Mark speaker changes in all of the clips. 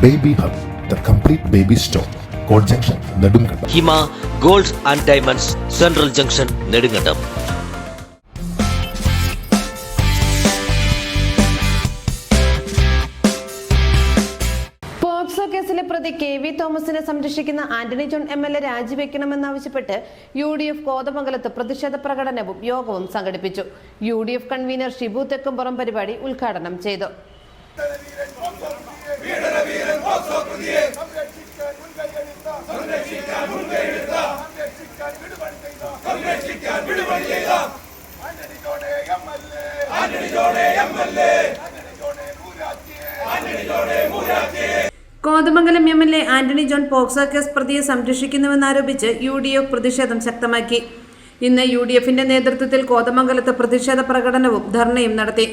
Speaker 1: Baby hub the complete baby store code junction Nedumkanda.
Speaker 2: Hima gold and diamonds central junction Nedumkandam
Speaker 3: POCSO കേസിലെ പ്രതി K V തോമസിനെ സംരക്ഷിക്കുന്ന Antony John M L A രാജിവെക്കണമെന്നാവശ്യപ്പെട്ട് U D F കോതമംഗലത്ത് പ്രതിഷേധ പ്രകടനവും യോഗവും സംഘടിപ്പിച്ചു U D F convener Shibu Thekkumpuram പരിപാടി ഉദ്ഘാടനം ചെയ്തു
Speaker 4: സംരക്ഷിക്കാൻ മുൻകൈയെടുത്ത സംരക്ഷിക്കാൻ വിടുപണി ചെയ്ത സംരക്ഷിക്കാൻ വിടുപണി ചെയ്ത ആന്റണി ജോണെ എം എൽ എ ആന്റണി ജോണെ എം എൽ എ ആന്റണി ജോണെ മൂരാറ്റിയെ ആന്റണി ജോണെ മൂരാറ്റിയെ
Speaker 3: Kothamangalam M L A Antony John POCSO case പ്രതിയെ സംരക്ഷിക്കുന്നുവെന്നാരോപിച്ച് യു ഡി എഫ് പ്രതിഷേധം ശക്തമാക്കി. ഇന്ന് യു ഡി എഫിന്റെ നേതൃത്വത്തിൽ കോതമംഗലത്ത് പ്രതിഷേധ പ്രകടനവും ധർണയും നടത്തി.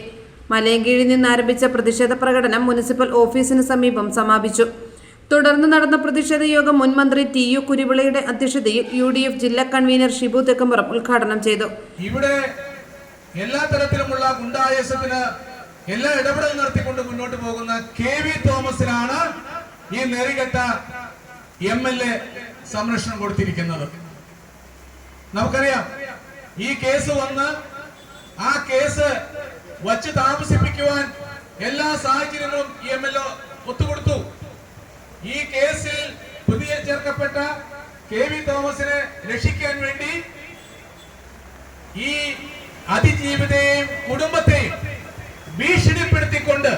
Speaker 3: മലയങ്കീഴിൽ നിന്ന് ആരംഭിച്ച പ്രതിഷേധ പ്രകടനം മുനിസിപ്പൽ ഓഫീസിന് സമീപം സമാപിച്ചു. തുടർന്ന് നടന്ന പ്രതിഷേധ യോഗം മുൻമന്ത്രി ടി യു കുരുവിളയുടെ അധ്യക്ഷതയിൽ യു ഡി എഫ് ജില്ലാ കൺവീനർ ഷിബു തെക്കമ്പുറം ഉദ്ഘാടനം ചെയ്തു.
Speaker 5: ഇവിടെ എല്ലാ തരത്തിലുമുള്ള ഗുണ്ടായസത്തിന് എല്ലാ ഇടപെടൽ നടത്തിക്കൊണ്ട് മുന്നോട്ട് പോകുന്ന കെ വി തോമസിനാണ് ഈ നെറികെട്ട എം എൽ എ സംരക്ഷണം കൊടുത്തിരിക്കുന്നത്. നമുക്കറിയാം ഈ കേസ് വന്ന് ആ കേസ് വച്ച് താമസിപ്പിക്കുവാൻ എല്ലാ സാഹചര്യങ്ങളും ഈ എം എൽ ഒ ഒത്തുകൊടുത്തു. ഈ കേസിൽ പുതിയ ചേർക്കപ്പെട്ട കെ വി തോമസിനെ രക്ഷിക്കാൻ വേണ്ടി ഈ അതിജീവിതയെയും കുടുംബത്തെയും ഭീഷണിപ്പെടുത്തിക്കൊണ്ട്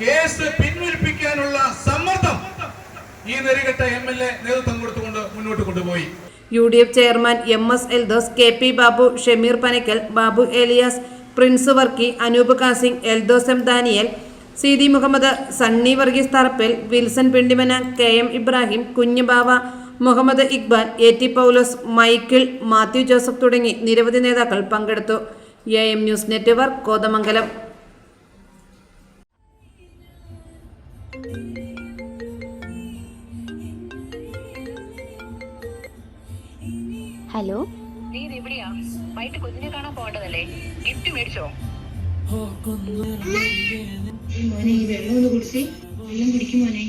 Speaker 5: കേസ് പിൻവലിപ്പിക്കാനുള്ള സമ്മർദ്ദം ഈ നെറികെട്ട എം എൽ എ നേതൃത്വം കൊടുത്തുകൊണ്ട് മുന്നോട്ട് കൊണ്ടുപോയി.
Speaker 3: U D F chairman M S Eldhose K P Babu Shameer Panakkal Babu Elias Prince Varkey Anoop Kasing Eldhose M Daniel the Muhammad Sunny Varghese Tharappel Wilson Pendimana K M Ibrahim Kunjubava Muhammad Iqbal A T Paulose Michael Mathew Joseph തുടങ്ങി നിരവധി നേതാക്കൾ പങ്കെടുത്തു. A M news network Kothamangalam.
Speaker 6: Hello?
Speaker 7: നീ ഇത് എവിടെയാ വൈകിട്ട് കുഞ്ഞിനെ കാണാൻ പോകേണ്ടതല്ലേ? ഗിഫ്റ്റ് മേടിച്ചോ?
Speaker 8: മോനെ ഈ വെള്ളം ഒന്ന് കുടിച്ചേ. വെള്ളം കുടിക്കും മോനെ.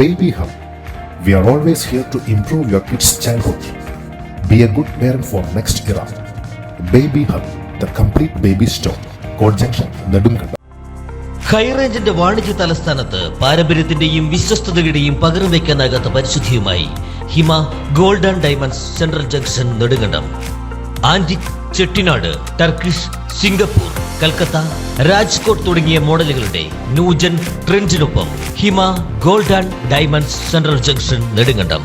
Speaker 1: Baby Hub, we are always here to improve your kids' childhood. Be a good parent for next era baby hub the complete baby store code Junction, Nedumkanda.
Speaker 2: ഹൈറേഞ്ചിന്റെ വാണിജ്യ തലസ്ഥാനത്ത് പാരമ്പര്യത്തിന്റെയും വിശ്വസ്തതയുടെയും പകരം വയ്ക്കാനാകാത്ത പരിശുദ്ധിയുമായി Hima gold and diamonds central junction Nedumkandam antique Chettinad Turkish Singapore Calcutta Rajkot തുടങ്ങിയ മോഡലുകളുടെ new gen ട്രെൻഡിനൊപ്പം Hima gold and diamonds central junction Nedumkandam